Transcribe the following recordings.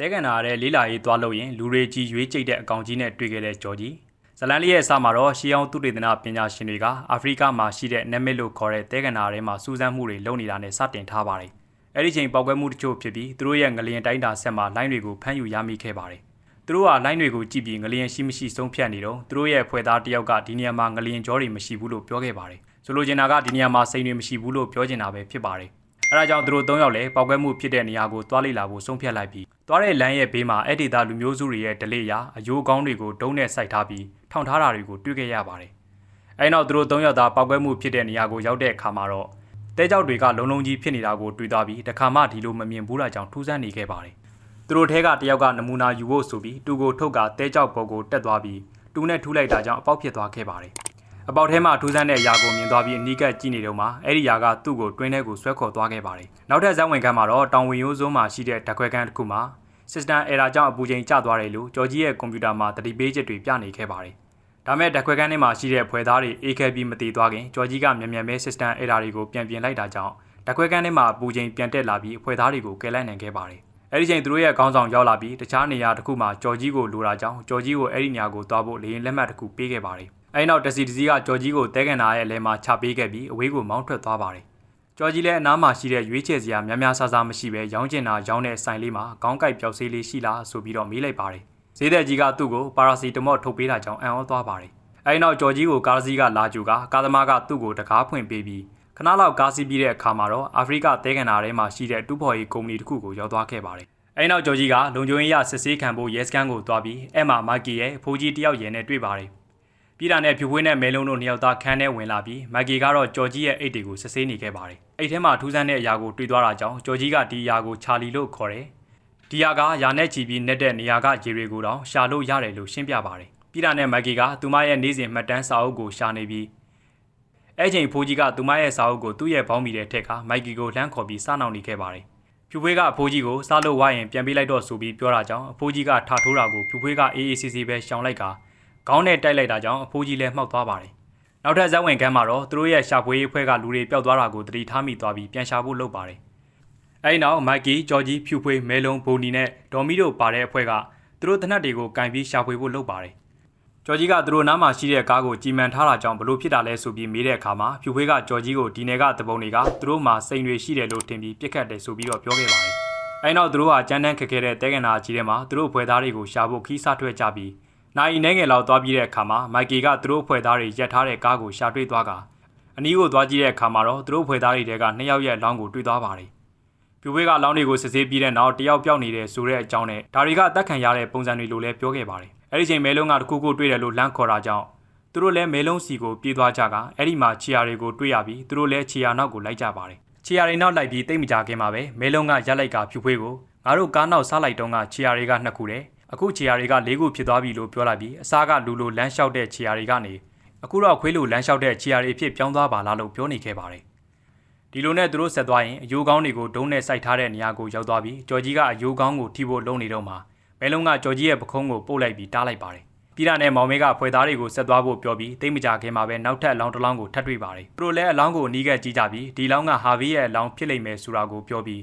တဲကန်နာရဲလေးလာရေးသွားလို့ရင်လူတွေကြီးရွေးကြိတ်တဲ့အကောင်ကြီးနဲ့တွေ့ခဲ့တဲ့ဂျော်ကြီးဇလန်လေးရဲ့အစမှာတော့ရှီအောင်သူတေသနာပညာရှင်တွေကအာဖရိကမှာရှိတဲ့နမစ်လို့ခေါ်တဲ့တဲကန်နာရဲမှာစူးစမ်းမှုတွေလုပ်နေတာနဲ့စတင်ထားပါတယ်အဲ့ဒီချိန်ပောက်ကွဲမှုတချို့ဖြစ်ပြီးသူတို့ရဲ့ငလျင်တိုင်းတာဆက်မှာလိုင်းတွေကိုဖမ်းယူရမိခဲ့ပါတယ်သူတို့ကလိုင်းတွေကိုကြည့်ပြီးငလျင်ရှိမရှိဆုံးဖြတ်နေတော့သူတို့ရဲ့ဖွဲ့သားတယောက်ကဒီနေရာမှာငလျင်ကြောတွေမရှိဘူးလို့ပြောခဲ့ပါတယ်ဆိုလိုချင်တာကဒီနေရာမှာစိန်တွေမရှိဘူးလို့ပြောချင်တာပဲဖြစ်ပါတယ် အဲဒါကြောင့်သူတို့၃ယောက်လည်းပောက်ကွဲမှုဖြစ်တဲ့နေရာကိုတွားလိလာဖို့ဆုံးဖြတ်လိုက်ပြီးတွားတဲ့လမ်းရဲ့ဘေးမှာအဲ့ဒီသားလူမျိုးစုတွေရဲ့ဒလေရာအယိုးကောင်းတွေကိုတုံးနဲ့စိုက်ထားပြီးထောင်ထားတာတွေကိုတွေ့ခဲ့ရပါတယ်အဲနောက်သူတို့၃ယောက်သားပောက်ကွဲမှုဖြစ်တဲ့နေရာကိုရောက်တဲ့အခါမှာတော့တဲကြောက်တွေကလုံလုံကြီးဖြစ်နေတာကိုတွေ့သွားပြီးတခါမှဒီလိုမမြင်ဘူးတာကြောင့်ထူးဆန်းနေခဲ့ပါတယ်သူတို့ထဲကတယောက်ကနမူနာယူဖို့ဆိုပြီးတူကိုထုတ်ကတဲကြောက်ဘော်ကိုတက်သွားပြီးတူနဲ့ထူးလိုက်တာကြောင့်အပေါက်ဖြစ်သွားခဲ့ပါတယ် အပေါက်ထဲမှာထူးဆန်းတဲ့ຢာကိုမြင်သွားပြီးအနီးကပ်ကြည့်နေတော့မှအဲ့ဒီຢာကသူ့ကိုတွင်းထဲကိုဆွဲခေါ်သွားခဲ့ပါတယ်နောက်ထပ်ဇက်ဝင်ခန်းမှာတော့တောင်ဝင်ရိုးစုံးမှာရှိတဲ့ဓာတ်ခွဲခန်းတစ်ခုမှာ system error ကြောင့်အပူချိန်ကျသွားတယ်လို့ကျော်ကြီးရဲ့ကွန်ပျူတာမှာတတိပေးချက်တွေပြနေခဲ့ပါတယ်ဒါမဲ့ဓာတ်ခွဲခန်းထဲမှာရှိတဲ့ဖွဲ့သားတွေ AKB မတည်သွားခင်ကျော်ကြီးကမြန်မြန်ပဲ system error တွေကိုပြန်ပြင်လိုက်တာကြောင့်ဓာတ်ခွဲခန်းထဲမှာအပူချိန်ပြန်တက်လာပြီးအဖွဲ့သားတွေကိုကယ်လိုက်နိုင်ခဲ့ပါတယ်အဲ့ဒီချိန်သူတို့ရဲ့ခေါင်းဆောင်ရောက်လာပြီးတခြားနေရာတစ်ခုမှာကျော်ကြီးကိုလိုတာကြောင့်ကျော်ကြီးကိုအဲ့ဒီနေရာကိုသွားဖို့လေရင်လက်မှတ်တစ်ခုပေးခဲ့ပါတယ် အဲဒီနောက်တစီတစီကကျော်ကြီးကိုတဲကန်နာရဲ့လဲမှာချပေးခဲ့ပြီးအဝေးကိုမောင်းထွက်သွားပါတယ်။ကျော်ကြီးလည်းအနားမှာရှိတဲ့ရွေးချယ်စရာများများဆဆမရှိပဲရောင်းကျင်တာရောင်းတဲ့ဆိုင်လေးမှာခေါင်းကိုက်ပျောက်ဆေးလေးရှိလားဆိုပြီးတော့မေးလိုက်ပါတယ်။ဈေးတဲ့ကြီးကသူ့ကိုပါရာစီတမော့ထုတ်ပေးတာကြောင့်အံ့ဩသွားပါတယ်။အဲဒီနောက်ကျော်ကြီးကိုကားစီးကလာကြူကကားသမားကသူ့ကိုတကားဖွင့်ပေးပြီးခဏလောက်ကားစီးပြီးတဲ့အခါမှာတော့အာဖရိကတဲကန်နာထဲမှာရှိတဲ့တူဖော်ရီကုမ္ပဏီတစ်ခုကိုရောက်သွားခဲ့ပါတယ်။အဲဒီနောက်ကျော်ကြီးကလုံခြုံရေးရစစ်ဆေးခံဖို့ရဲစခန်းကိုသွားပြီးအဲ့မှာမာကီရဲ့ဖိုးကြီးတယောက်ရဲနဲ့တွေ့ပါတယ်။ ပြည်တာနဲ့ဖြူဖွေးနဲ့မဲလုံးတို့နှစ်ယောက်သားခန်းထဲဝင်လာပြီးမက်ကီကတော့ကြော်ကြီးရဲ့အိတ်တွေကိုစစ်ဆေးနေခဲ့ပါတယ်။အိတ်ထဲမှာထူးဆန်းတဲ့အရာကိုတွေ့သွားတာကြောင့်ကြော်ကြီးကဒီအရာကိုချာလီလို့ခေါ်တယ်။ဒီအရာကယာနဲ့ချီပြီးနဲ့တဲ့နေရာကရေတွေကိုတော့ရှာလို့ရတယ်လို့ရှင်းပြပါတယ်။ပြည်တာနဲ့မက်ကီကသူမရဲ့နေ့စဉ်မှတ်တမ်းစာအုပ်ကိုရှာနေပြီးအဲ့ချိန်ဖိုးကြီးကသူမရဲ့စာအုပ်ကိုသူ့ရဲ့ဘောင်းမီတဲ့ထက်ကမိုက်ကီကိုလှမ်းခေါ်ပြီးစားနှောင်နေခဲ့ပါတယ်။ဖြူဖွေးကအဖိုးကြီးကိုစားလို့ဝိုင်းရင်ပြန်ပေးလိုက်တော့ဆိုပြီးပြောတာကြောင့်အဖိုးကြီးကထထိုးတာကိုဖြူဖွေးကအေးအေးဆေးဆေးပဲရှောင်လိုက်က ခေါင်းနဲ့တိုက်လိုက်တာကြောင့်အဖိုးကြီးလည်းမှောက်သွားပါတယ်။နောက်ထပ်ဇက်ဝင်ကမ်းမှာတော့သူတို့ရဲ့ရှာဖွေရေးအဖွဲ့ကလူတွေပျောက်သွားတာကိုသတိထားမိသွားပြီးပြန်ရှာဖို့လုပ်ပါတယ်။အဲဒီနောက်မိုက်ကီဂျော်ဂျီဖြူဖွေးမဲလုံးဘိုနီနဲ့ဒေါ်မီတို့ပါတဲ့အဖွဲ့ကသူတို့တနက်တွေကိုကင်ပြီးရှာဖွေဖို့လုပ်ပါတယ်။ဂျော်ဂျီကသူတို့နားမှာရှိတဲ့ကားကိုကြည်မှန်ထားတာကြောင့်ဘလို့ဖြစ်တာလဲဆိုပြီးမေးတဲ့အခါမှာဖြူဖွေးကဂျော်ဂျီကိုဒီနယ်ကတပုံတွေကသူတို့မှာစိန်တွေရှိတယ်လို့ထင်ပြီးပြစ်ခတ်တယ်ဆိုပြီးတော့ပြောခဲ့ပါတယ်။အဲဒီနောက်သူတို့ဟာကြမ်းတမ်းခက်ခဲတဲ့တဲကန်နာကြီးထဲမှာသူတို့ဖွဲ့သားတွေကိုရှာဖို့ခီးစားထွက်ကြပြီး နိုင်နေငယ်လောက်သွားပြီးတဲ့အခါမှာမိုက်ကီကသူတို့ဖွဲ့သားတွေရက်ထားတဲ့ကားကိုရှာတွေ့သွားကအနီးကိုသွားကြည့်တဲ့အခါမှာတော့သူတို့ဖွဲ့သားတွေတဲကနှစ်ယောက်ရဲ့အလောင်းကိုတွေ့သွားပါတယ်။ပြူဝေးကအလောင်းတွေကိုစစ်ဆေးပြီးတဲ့နောက်တယောက်ပြောက်နေတဲ့ဆိုတဲ့အကြောင်းနဲ့ဒါတွေကတက်ခံရတဲ့ပုံစံတွေလိုလည်းပြောခဲ့ပါတယ်။အဲဒီချိန်မဲလုံးကတခုခုတွေ့တယ်လို့လမ်းခေါ်တာကြောင့်သူတို့လည်းမဲလုံးစီကိုပြေးသွားကြကအဲ့ဒီမှာခြေရာတွေကိုတွေ့ရပြီးသူတို့လည်းခြေရာနောက်ကိုလိုက်ကြပါတယ်။ခြေရာတွေနောက်လိုက်ပြီးတိတ်မကြခင်မှာပဲမဲလုံးကရက်လိုက်ကဖြူဖွေးကိုငါတို့ကားနောက်စားလိုက်တော့ကခြေရာတွေကနှစ်ခုတယ် အခုခြေရာတွေက၄ခုဖြစ်သွားပြီလို့ပြောလိုက်ပြီးအစားကလူလိုလမ်းလျှောက်တဲ့ခြေရာတွေကနေအခုတော့ခွေးလိုလမ်းလျှောက်တဲ့ခြေရာတွေအဖြစ်ပြောင်းသွားပါလားလို့ပြောနေခဲ့ပါတယ်ဒီလိုနဲ့သူတို့ဆက်သွားရင်အယိုးကောင်းတွေကိုဒုံးနဲ့စိုက်ထားတဲ့နေရာကိုရောက်သွားပြီးကြော်ကြီးကအယိုးကောင်းကိုထိဖို့လုံနေတော့မှမဲလုံးကကြော်ကြီးရဲ့ပခုံးကိုပို့လိုက်ပြီးတားလိုက်ပါတယ်ပြည်တာနဲ့မောင်မဲကဖွဲ့သားတွေကိုဆက်သွားဖို့ပြောပြီးတိတ်မကြခင်မှာပဲနောက်ထပ်အလောင်းတစ်လောင်းကိုထပ်တွေ့ပါတယ်သူတို့လည်းအလောင်းကိုနီးကပ်ကြည့်ကြပြီးဒီလောင်းကဟာဗီရဲ့အလောင်းဖြစ်လိမ့်မယ်ဆိုတာကိုပြောပြီး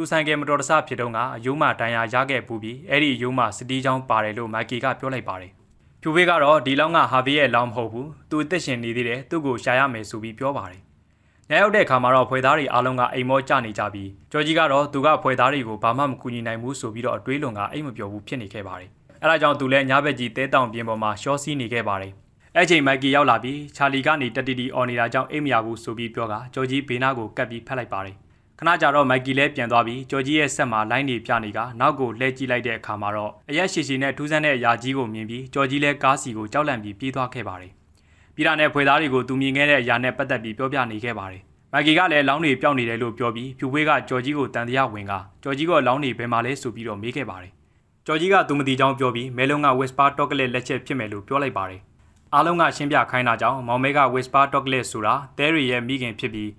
သူဆိုင်ကယ်မတော်တဆဖြစ်တော့ကအယုံမတန်ရာရခဲ့ပူပြီးအဲ့ဒီအယုံမစတီးချောင်းပါတယ်လို့မိုက်ကီကပြောလိုက်ပါတယ်။ဖြူဘေးကတော့ဒီလောင်းကဟာဗီရဲ့လောင်းမဟုတ်ဘူး။သူအသက်ရှင်နေသေးတယ်သူ့ကိုရှာရမယ်ဆိုပြီးပြောပါတယ်။ညရောက်တဲ့အခါမှာတော့ဖွဲ့သားတွေအားလုံးကအိမ်မောကျနေကြပြီးကျော်ကြီးကတော့သူကဖွဲ့သားတွေကိုဘာမှမကူညီနိုင်ဘူးဆိုပြီးတော့အတွေးလွန်ကအိမ်မပြောဘူးဖြစ်နေခဲ့ပါတယ်။အဲဒါကြောင့်သူလည်းညဘက်ကြီးတဲတောင်ပြင်ပေါ်မှာရှော့စီးနေခဲ့ပါတယ်။အဲ့ချိန်မိုက်ကီရောက်လာပြီးချာလီကနေတတီတီအော်နေတာကြောင့်အိမ်မရဘူးဆိုပြီးပြောကကျော်ကြီးဘေးနားကိုကပ်ပြီးဖက်လိုက်ပါတယ်။ ခဏကြာတော့မိုက်ကီလည်းပြန်သွားပြီးကြော်ကြီးရဲ့ဆက်မှာလိုင်းနေပြနေကနောက်ကိုလှည့်ကြည့်လိုက်တဲ့အခါမှာတော့အရက်ရှည်ရှည်နဲ့ထူးဆန်းတဲ့အရာကြီးကိုမြင်ပြီးကြော်ကြီးလည်းကားစီကိုကြောက်လန့်ပြီးပြေးသွားခဲ့ပါတယ်။ပြည်တာနဲ့ဖွေသားတွေကိုသူမြင်ခဲ့တဲ့အရာနဲ့ပတ်သက်ပြီးပြောပြနေခဲ့ပါတယ်။မိုက်ကီကလည်းလောင်းတွေပျောက်နေတယ်လို့ပြောပြီးဖြူဝေးကကြော်ကြီးကိုတန်တရားဝင်ကကြော်ကြီးကလောင်းတွေဘယ်မှာလဲဆိုပြီးတော့မေးခဲ့ပါတယ်။ကြော်ကြီးကသူမသိကြောင်းပြောပြီးမဲလုံးက Whisper Chocolate လက်ချက်ဖြစ်မယ်လို့ပြောလိုက်ပါတယ်။အားလုံးကရှင်းပြခိုင်းတာကြောင့်မောင်မဲက Whisper Chocolate ဆိုတာတဲရီရဲ့မိခင်ဖြစ်ပြီး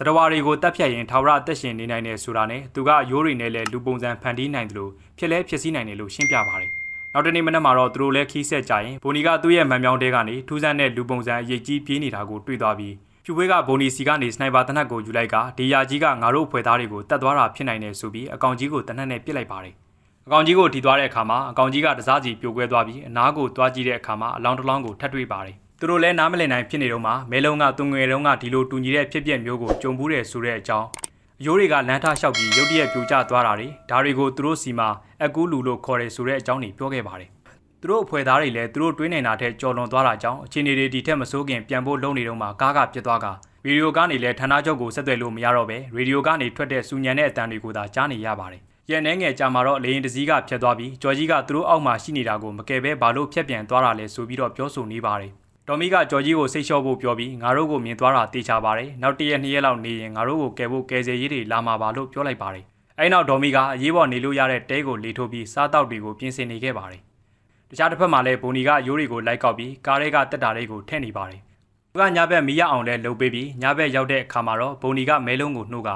တရဝါတွေကိုတက်ဖြတ်ရင်ထာဝရအသက်ရှင်နေနိုင်တယ်ဆိုတာနဲ့သူကရိုးတွေနဲ့လည်းလူပုံစံဖန်တီးနိုင်တယ်လို့ဖြစ်လဲဖြစ်စည်းနိုင်တယ်လို့ရှင်းပြပါတယ်။နောက်တနေ့မနက်မှာတော့သူတို့လည်းခီးဆက်ကြရင်ဘိုနီကသူ့ရဲ့မှန်မြောင်းတဲကနေထူးဆန်းတဲ့လူပုံစံအရေးကြီးပြေးနေတာကိုတွေ့သွားပြီးဖြူဝေးကဘိုနီစီကနေစနိုက်ပါတနက်ကိုယူလိုက်ကဒီယာကြီးကငါတို့ဖွဲ့သားတွေကိုတတ်သွားတာဖြစ်နိုင်တယ်ဆိုပြီးအကောင်ကြီးကိုတနက်နဲ့ပစ်လိုက်ပါတယ်။အအကောင်ကြီးကိုထိသွားတဲ့အခါမှာအကောင်ကြီးကတစားစီပြိုကွဲသွားပြီးအနားကိုတွားကြည့်တဲ့အခါမှာအလောင်းတစ်လောင်းကိုထပ်တွေ့ပါတယ် သူတို့လည်းနားမလည်နိုင်ဖြစ်နေတော့မှမဲလုံးကသူငွေတုံးကဒီလိုတူညီတဲ့ဖြစ်ပျက်မျိုးကိုကြုံဘူးတယ်ဆိုတဲ့အကြောင်းအယိုးတွေကလမ်းထားလျှောက်ပြီးရုတ်တရက်ပြိုကျသွားတာတွေဒါတွေကိုသူတို့စီမှာအကူးလူလို့ခေါ်တယ်ဆိုတဲ့အကြောင်းတွေပြောခဲ့ပါတယ်သူတို့အဖွဲ့သားတွေလည်းသူတို့တွေးနေတာတဲ့ကြော်လွန်သွားတာကြောင့်အခြေအနေတွေဒီထက်မဆိုးခင်ပြန်ဖို့လုပ်နေတော့မှကားကပြစ်သွားကဗီဒီယိုကနေလည်းဌာနချုပ်ကိုဆက်သွယ်လို့မရတော့ပဲရေဒီယိုကနေထွက်တဲ့စူညံတဲ့အတန်တွေကိုသာကြားနေရပါတယ်။ရဲနှဲငယ်ကြာမှာတော့လေရင်တစည်းကဖြတ်သွားပြီးကျော်ကြီးကသူတို့အောက်မှာရှိနေတာကိုမကယ်ပဲဘာလို့ဖြတ်ပြန်သွားတာလဲဆိုပြီးတော့ပြောဆိုနေပါတယ်။ တော်မီကကျော်ကြီးကိုစိတ်လျှော့ဖို့ပြောပြီးငါတို့ကိုမြင်သွားတာတေချာပါတယ်။နောက်တရက်နှစ်ရက်လောက်နေရင်ငါတို့ကိုကယ်ဖို့ကယ်ဆယ်ရေးတွေလာမှာပါလို့ပြောလိုက်ပါတယ်။အဲဒီနောက်ဒေါ်မီကအရေးပေါ်နေလို့ရတဲ့တဲကိုလေထိုးပြီးစားတောက်တွေကိုပြင်ဆင်နေခဲ့ပါတယ်။တခြားတစ်ဖက်မှာလည်းဘိုနီကရိုးတွေကိုလိုက်ကောက်ပြီးကားရဲကတက်တာတွေကိုထည့်နေပါတယ်။သူကညဘက်မီးရအောင်လဲလှုပ်ပေးပြီးညဘက်ရောက်တဲ့အခါမှာတော့ဘိုနီကမဲလုံးကိုနှုတ်က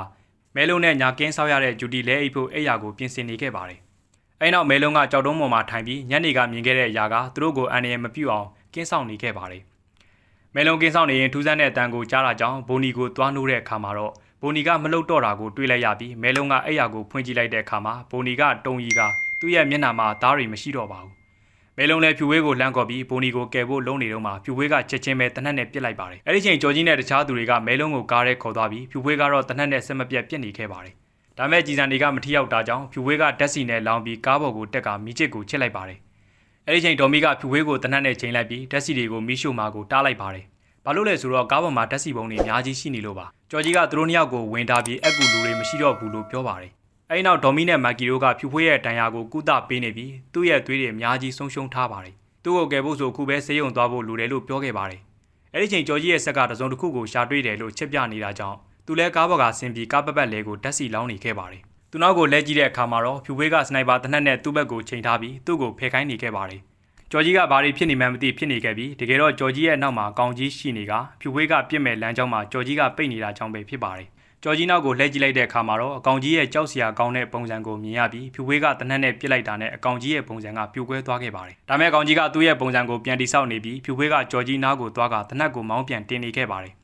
မဲလုံးနဲ့ညာကင်းဆောက်ရတဲ့ဂျူတီလဲအိပ်ဖို့အိပ်ယာကိုပြင်ဆင်နေခဲ့ပါတယ်။အဲနောက်မဲလုံးကကြောက်တုံးပေါ်မှာထိုင်ပြီးညနေကမြင်ခဲ့တဲ့အရာကသူတို့ကိုအန်ရယ်မပြုတ်အောင် ကင်းဆောင်နေခဲ့ပါတယ်။မဲလုံးကင်းဆောင်နေရင်ထူးဆန်းတဲ့အတန်ကိုကြားတာကြောင့်ဘိုနီကိုသွားနှိုးတဲ့အခါမှာတော့ဘိုနီကမလုတ်တော့တာကိုတွေးလိုက်ရပြီးမဲလုံးကအိပ်ယာကိုဖွင့်ကြည့်လိုက်တဲ့အခါမှာဘိုနီကတုံရီကသူ့ရဲ့မျက်နှာမှာသားတွေမရှိတော့ပါဘူး။မဲလုံးလည်းဖြူဝေးကိုလှမ်းခေါ်ပြီးဘိုနီကိုကယ်ဖို့လုံးနေတော့မှဖြူဝေးကချက်ချင်းပဲတနက်နဲ့ပြစ်လိုက်ပါတယ်။အဲဒီချိန်ကျော်ကြီးနဲ့တခြားသူတွေကမဲလုံးကိုကားရဲခေါ်သွားပြီးဖြူဝေးကတော့တနက်နဲ့ဆက်မပြတ်ပြစ်နေခဲ့ပါတယ်။ဒါမဲ့ကြည်စံတွေကမထီရောက်တာကြောင့်ဖြူဝေးကဓာတ်စီနဲ့လောင်ပြီးကားပေါ်ကိုတက်ကမီးချစ်ကိုချစ်လိုက်ပါတယ်။ အဲဒီချိန်ဒေါ်မီကဖြူဝေးကိုတနက်နဲ့ချိန်လိုက်ပြီးဓာတ်စီတွေကိုမီးရှို့မာကိုတားလိုက်ပါတယ်။ဘာလို့လဲဆိုတော့ကားပေါ်မှာဓာတ်စီပုံတွေအများကြီးရှိနေလို့ပါ။ကျော်ကြီးကသူတို့နှစ်ယောက်ကိုဝင်ထားပြီးအက်ကူလူတွေမရှိတော့ဘူးလို့ပြောပါတယ်။အဲဒီနောက်ဒေါ်မီနဲ့မက်ကီတို့ကဖြူဖွေးရဲ့တန်ရာကိုကုသပေးနေပြီးသူ့ရဲ့သွေးတွေအများကြီးဆုံးရှုံးထားပါတယ်။သူ့ကိုကယ်ဖို့ဆိုခုပဲဆေးရုံသွားဖို့လိုတယ်လို့ပြောခဲ့ပါတယ်။အဲဒီချိန်ကျော်ကြီးရဲ့ဆက်ကတစုံတစ်ခုကိုရှာတွေ့တယ်လို့ချက်ပြနေတာကြောင့်သူလည်းကားပေါ်ကဆင်းပြီးကားပတ်ပတ်လဲကိုဓာတ်စီလောင်းနေခဲ့ပါတယ်။ သူနောက်ကိုလဲကြည့်တဲ့အခါမှာတော့ဖြူဖွေးကစနိုက်ပါတနက်နဲ့သူ့ဘက်ကိုချိန်ထားပြီးသူ့ကိုဖယ်ခိုင်းနေခဲ့ပါတယ်။ကျော်ကြီးကဘာတွေဖြစ်နေမှန်းမသိဖြစ်နေခဲ့ပြီးတကယ်တော့ကျော်ကြီးရဲ့နောက်မှာကောင်ကြီးရှိနေကဖြူဖွေးကပြစ်မဲ့လမ်းကြောင်းမှာကျော်ကြီးကပိတ်နေတာကြောင့်ပဲဖြစ်ပါတယ်။ကျော်ကြီးနောက်ကိုလှည့်ကြည့်လိုက်တဲ့အခါမှာတော့အကောင်ကြီးရဲ့ကြောက်စရာကောင်းတဲ့ပုံစံကိုမြင်ရပြီးဖြူဝေးကတနက်နဲ့ပြစ်လိုက်တာနဲ့အကောင်ကြီးရဲ့ပုံစံကပြိုကွဲသွားခဲ့ပါတယ်။ဒါမဲ့အကောင်ကြီးကသူ့ရဲ့ပုံစံကိုပြန်တိဆောက်နေပြီးဖြူဝေးကကျော်ကြီးနားကိုသွားကတနက်ကိုမောင်းပြန်တင်နေခဲ့ပါတယ်။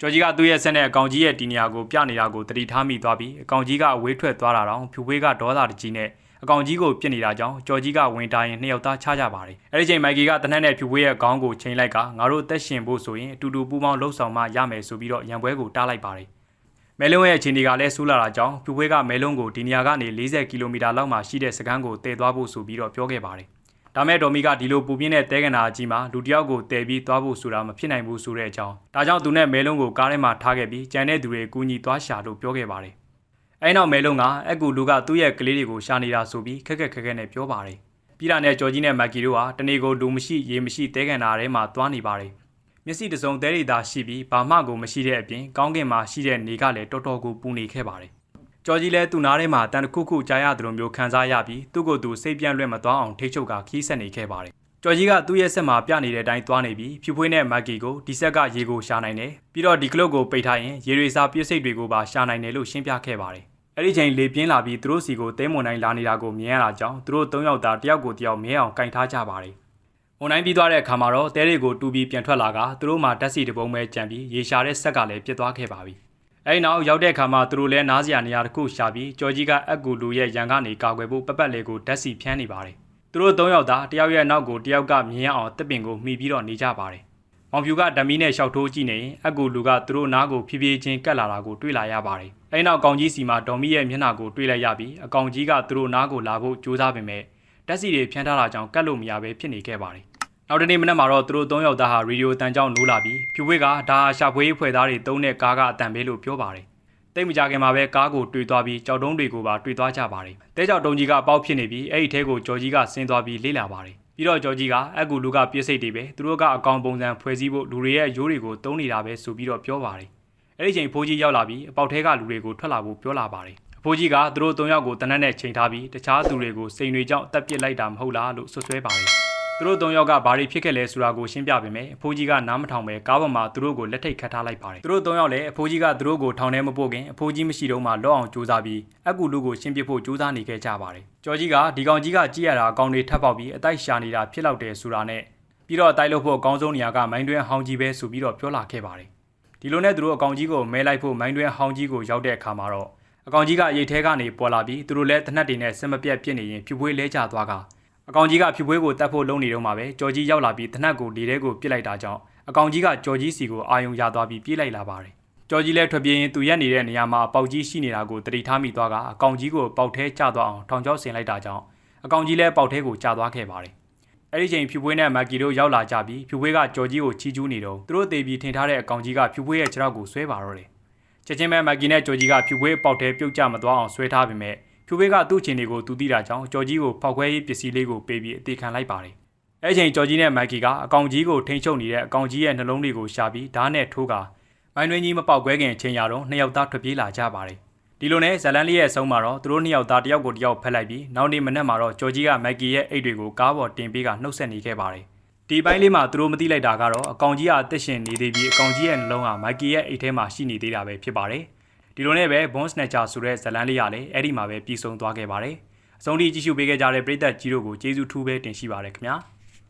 ကျော်ကြီးကသူ့ရဲ့ဆက်နဲ့အကောင်ကြီးရဲ့တီနီယာကိုပြနေတာကိုတတိထားမိသွားပြီးအကောင်ကြီးကအဝေးထွက်သွားတာတော့ဖြူဝေးကဒေါသတကြီးနဲ့အကောင်ကြီးကိုပြစ်နေတာကြောင့်ကျော်ကြီးကဝင်တာရင်နှစ်ယောက်သားချကြပါတယ်။အဲဒီချိန်မိုက်ကီကတနက်နဲ့ဖြူဝေးရဲ့ခေါင်းကိုချိန်လိုက်ကငါတို့အသက်ရှင်ဖို့ဆိုရင်အတူတူပူးပေါင်းလှုပ်ဆောင်မှရမယ်ဆိုပြီးတော့ရံပွဲကိုတားလိုက်ပါတယ်။မဲလုံးရဲ့အခြေအနေကလည်းဆူးလာတာကြောင့်ဖြူဝေးကမဲလုံးကိုဒီနေရာကနေ40ကီလိုမီတာလောက်မှရှိတဲ့စခန်းကိုတည်သွားဖို့ဆိုပြီးတော့ပြောခဲ့ပါတယ်။ ဒါမဲ့ဒေါ်မီကဒီလိုပူပြင်းတဲ့တဲကနာကြီးမှာလူတယောက်ကိုတည်ပြီးသွားဖို့ဆိုတာမဖြစ်နိုင်ဘူးဆိုတဲ့အကြောင်းဒါကြောင့်သူနဲ့မဲလုံးကိုကားထဲမှာထားခဲ့ပြီးကြံတဲ့သူတွေကူညီသွားရှာလို့ပြောခဲ့ပါတယ်။အဲနောက်မဲလုံးကအကူလူကသူ့ရဲ့ကလေးတွေကိုရှာနေတာဆိုပြီးခက်ခက်ခက်ခက်နဲ့ပြောပါတယ်။ပြည်တာနဲ့ဂျော်ကြီးနဲ့မက်ကီတို့ဟာတနေကိုလူမရှိရေမရှိတဲကန်နာထဲမှာသွားနေပါတယ်။မျက်စိတစုံတဲရီသာရှိပြီးဘာမှကိုမရှိတဲ့အပြင်ကောင်းကင်မှာရှိတဲ့နေကလည်းတော်တော်ကိုပူနေခဲ့ပါတယ်။ ကျော်ကြီးလည်းသူ့နားထဲမှာတန်တစ်ခုခုကြားရသလိုမျိုးခံစားရပြီးသူ့ကိုယ်သူစိတ်ပြန့်လွင့်မသွားအောင်ထိချုပ်ကခီးဆက်နေခဲ့ပါတယ်။ကျော်ကြီးကသူ့ရဲ့ဆက်မှာပြနေတဲ့အတိုင်းသွားနေပြီးဖြူဖွေးနဲ့မက်ကီကိုဒီဆက်ကရေကိုရှာနိုင်တယ်။ပြီးတော့ဒီကလုတ်ကိုပိတ်ထားရင်ရေတွေစာပြည့်စိတ်တွေကိုပါရှာနိုင်တယ်လို့ရှင်းပြခဲ့ပါတယ်။အဲ့ဒီချိန်လေပြင်းလာပြီးသူတို့စီကိုတဲမွန်တိုင်းလာနေတာကိုမြင်ရတာကြောင့်သူတို့၃ယောက်သားတယောက်ကိုတယောက်မြဲအောင်ကင်ထားကြပါတယ်။မွန်တိုင်းပြီးသွားတဲ့အခါမှာတော့တဲတွေကိုတူပြီးပြန်ထွက်လာကသူတို့မှတက်စီတပုံပဲကြံပြီးရေရှာတဲ့ဆက်ကလည်းပြစ်သွားခဲ့ပါပြီ။ အဲဒီနောက်ရောက်တဲ့အခါမှာသူတို့လည်းနားစရာနေရာတစ်ခုရှာပြီးကြော်ကြီးကအက်ကူလူရဲ့ရန်ကနေကာကွယ်ဖို့ပပတ်လေးကိုဓာတ်စီဖြန်းနေပါတယ်။သူတို့၃ယောက်သားတယောက်ရဲ့နောက်ကိုတယောက်ကမြင်ရအောင်တပ်ပင်ကိုမှီပြီးတော့နေကြပါတယ်။မောင်ဖြူကဓမီနဲ့ရှောက်ထိုးကြည့်နေရင်အက်ကူလူကသူတို့နားကိုဖြည်းဖြည်းချင်းကတ်လာတာကိုတွေ့လာရပါတယ်။အဲဒီနောက်ကောင်ကြီးစီမှာဒေါ်မီရဲ့မျက်နှာကိုတွေ့လိုက်ရပြီးအကောင်ကြီးကသူတို့နားကိုလာဖို့ကြိုးစားပေမဲ့ဓာတ်စီတွေဖြန်းထားတာကြောင့်ကတ်လို့မရဘဲဖြစ်နေခဲ့ပါတယ်။ နောက်တနေ့မနက်မှာတော့သူတို့၃ယောက်သားဟာရေဒီယိုတန်ကြောင်းနိုးလာပြီးဖြူဝေးကဒါရှာဖွေးဖွဲ့သားတွေတုံးတဲ့ကားကအတန်ပေးလို့ပြောပါတယ်။တိတ်မကြခင်မှာပဲကားကိုတွေ့သွားပြီးကြောက်တုံးတွေကိုပါတွေ့သွားကြပါတယ်။တဲကြောက်တုံးကြီးကပေါက်ဖြစ်နေပြီးအဲ့ဒီထဲကိုကြော်ကြီးကဆင်းသွားပြီးလေးလာပါတယ်။ပြီးတော့ကြော်ကြီးကအက်ကူလူကပြည့်စိတ်တွေပဲသူတို့ကအကောင်ပုံစံဖွဲ့စည်းဖို့လူတွေရဲ့ရိုးတွေကိုတုံးနေတာပဲဆိုပြီးတော့ပြောပါတယ်။အဲ့ဒီချိန်ဖိုးကြီးရောက်လာပြီးအပေါက်ထဲကလူတွေကိုထွက်လာဖို့ပြောလာပါတယ်။အဖိုးကြီးကသူတို့၃ယောက်ကိုတနက်နဲ့ချိန်ထားပြီးတခြားသူတွေကိုစိန်တွေကြောင့်တက်ပစ်လိုက်တာမဟုတ်လားလို့ဆွဆွဲပါတယ်။ သူတို့၃ယောက်ကဘာတွေဖြစ်ခဲ့လဲဆိုတာကိုရှင်းပြပေးမယ်။အဖိုးကြီးကနားမထောင်ပဲကားပေါ်မှာသူတို့ကိုလက်ထိတ်ခတ်ထားလိုက်ပါတယ်။သူတို့၃ယောက်လည်းအဖိုးကြီးကသူတို့ကိုထောင်ထဲမပို့ခင်အဖိုးကြီးမရှိတော့မှလော့အောင်ကြိုးစားပြီးအကူလူကိုရှင်းပြဖို့ကြိုးစားနေခဲ့ကြပါတယ်။ကျော်ကြီးကဒီကောင်ကြီးကကြည့်ရတာအကောင်တွေထပ်ပေါက်ပြီးအတိုက်ရှာနေတာဖြစ်လောက်တယ်ဆိုတာနဲ့ပြီးတော့အတိုက်လို့ဖို့အကောင်းဆုံးနေရာကမိုင်းတွင်းဟောင်းကြီးပဲဆိုပြီးတော့ပြောလာခဲ့ပါတယ်။ဒီလိုနဲ့သူတို့အကောင်ကြီးကိုမဲလိုက်ဖို့မိုင်းတွင်းဟောင်းကြီးကိုရောက်တဲ့အခါမှာတော့အကောင်ကြီးကရိတ်ထဲကနေပေါ်လာပြီးသူတို့လည်းတနက်တွေနဲ့စင်မပြတ်ပြစ်နေရင်ဖြူပွေးလဲကျသွားက အကောင်ကြီးကဖြူပွေးကိုတတ်ဖို့လုံးနေတော့မှပဲကြော်ကြီးရောက်လာပြီးတနက်ကိုလေထဲကိုပြစ်လိုက်တာကြောင့်အကောင်ကြီးကကြော်ကြီးစီကိုအာယုံရသွားပြီးပြေးလိုက်လာပါတယ်ကြော်ကြီးလည်းထွက်ပြေးရင်သူရက်နေတဲ့နေရာမှာပေါက်ကြီးရှိနေတာကိုတတိထားမိသွားကအကောင်ကြီးကိုပေါက်ထဲကျသွားအောင်ထောင်ချောက်ဆင်လိုက်တာကြောင့်အကောင်ကြီးလည်းပေါက်ထဲကိုကျသွားခဲ့ပါတယ်အဲ့ဒီချိန်ဖြူပွေးနဲ့မက်ကီတို့ရောက်လာကြပြီးဖြူပွေးကကြော်ကြီးကိုချီးကျူးနေတော့သူတို့တေပြီးထင်ထားတဲ့အကောင်ကြီးကဖြူပွေးရဲ့ခြေထောက်ကိုဆွဲပါတော့တယ်ချက်ချင်းပဲမက်ကီနဲ့ဂျော်ကြီးကဖြူပွေးပေါက်ထဲပြုတ်ကျမသွားအောင်ဆွဲထားပေမဲ့ ဖြူပွေးကသူ့ချင်တွေကိုသူသိတာကြောင့်ဂျော်ကြီးကိုဖောက်ခွဲရေးပစ္စည်းလေးကိုပေးပြီးအသေးခံလိုက်ပါတယ်။အဲ့ချိန်ဂျော်ကြီးနဲ့မက်ကီကအကောင်ကြီးကိုထိန်းချုပ်နေတဲ့အကောင်ကြီးရဲ့နှလုံးတွေကိုရှာပြီးဓာတ်နဲ့ထိုးကမိုင်းတွင်းကြီးမပေါက်ကွဲခင်အချိန်ရတော့နှစ်ယောက်သားထွက်ပြေးလာကြပါတယ်။ဒီလိုနဲ့ဇလန်လေးရဲ့အဆုံးမှာတော့သူတို့နှစ်ယောက်သားတယောက်ကိုတယောက်ဖက်လိုက်ပြီးနောက်နေ့မနက်မှာတော့ဂျော်ကြီးကမက်ကီရဲ့အိတ်တွေကိုကားပေါ်တင်ပေးကနှုတ်ဆက်နေခဲ့ပါတယ်။ဒီပိုင်းလေးမှာသူတို့မသိလိုက်တာကတော့အကောင်ကြီးကအသက်ရှင်နေသေးပြီးအကောင်ကြီးရဲ့နှလုံးကမိုက်ကီရဲ့အိတ်ထဲမှာရှိနေသေးတာပဲဖြစ်ပါတယ်။ ဒီလိုနဲ့ပဲ Bone Snatcher ဆိုတဲ့ဇာတ်လမ်းလေးရလည်းအဲ့ဒီမှာပဲပြီးဆုံးသွားခဲ့ပါတယ်။အဆုံးထိကြည့်ရှုပေးခဲ့ကြတဲ့ပရိသတ်ကြီးတို့ကိုကျေးဇူးထူးပဲတင်ရှိပါတယ်ခင်ဗျာ။